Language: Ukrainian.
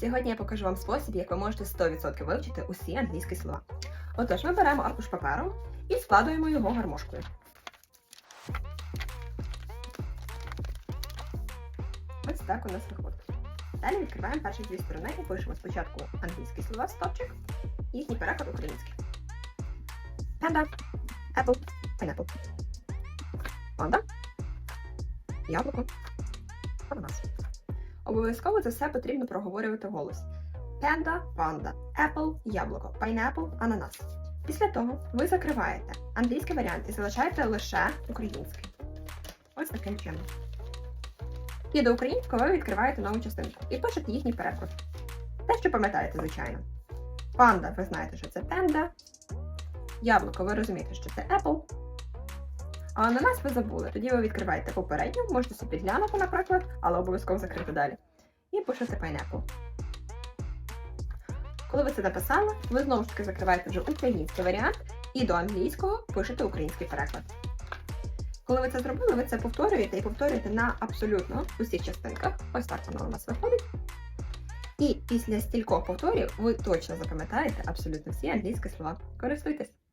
Сьогодні я покажу вам спосіб, як ви можете 100% вивчити усі англійські слова. Отож, ми беремо аркуш паперу і складуємо його гармошкою. Ось так у нас виходить. Далі відкриваємо перші дві сторони і пишемо спочатку англійські слова в стопчик, їхній переклад український. Panda, apple, pineapple. Панда, яблуко, ананас. Обов'язково це все потрібно проговорювати голос. Пенда, панда, apple, яблуко, pineapple, ананас. Після того ви закриваєте англійський варіант і залишаєте лише український. Ось таким чином. І до українського ви відкриваєте нову частинку і пишете їхній переклад. Те, що пам'ятаєте, звичайно. Панда, ви знаєте, що це пенда. Яблуко, ви розумієте, що це apple. А ананас ви забули. Тоді ви відкриваєте попередню, можете собі підглянути, наприклад, але обов'язково закрити далі. І пишете pineapple. Коли ви це написали, ви знову ж таки закриваєте вже український варіант і до англійського пишете український переклад. Коли ви це зробили, ви це повторюєте і повторюєте на абсолютно усіх частинках. Ось так воно у вас виходить. І після стількох повторів ви точно запам'ятаєте абсолютно всі англійські слова. Користуйтесь!